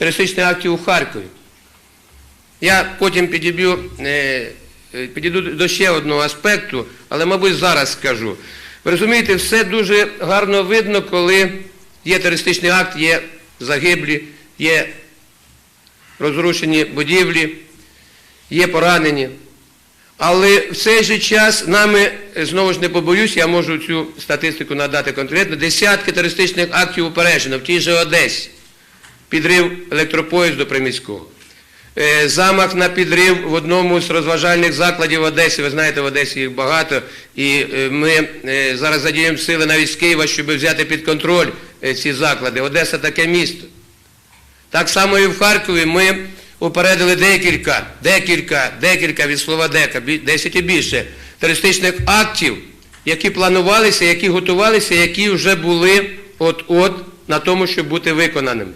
терористичних актів у Харкові. Я потім підіб'ю, е, е, підійду до ще одного аспекту, але, мабуть, зараз скажу. Ви розумієте, все дуже гарно видно, коли є терористичний акт, є загиблі, є розрушені будівлі, є поранені. Але в цей же час нами, е, знову ж не побоюсь, я можу цю статистику надати конкретно, десятки терористичних актів упереджено в тій же Одесі. Підрив електропоїзду приміського. Е, Замах на підрив в одному з розважальних закладів в Одесі. Ви знаєте, в Одесі їх багато. І е, ми е, зараз задіємо сили навіть з Києва, щоб взяти під контроль ці заклади. Одеса таке місто. Так само і в Харкові ми упередили декілька, декілька, декілька від слова дека, бі- 10 і більше терористичних актів, які планувалися, які готувалися, які вже були от-от на тому, щоб бути виконаними.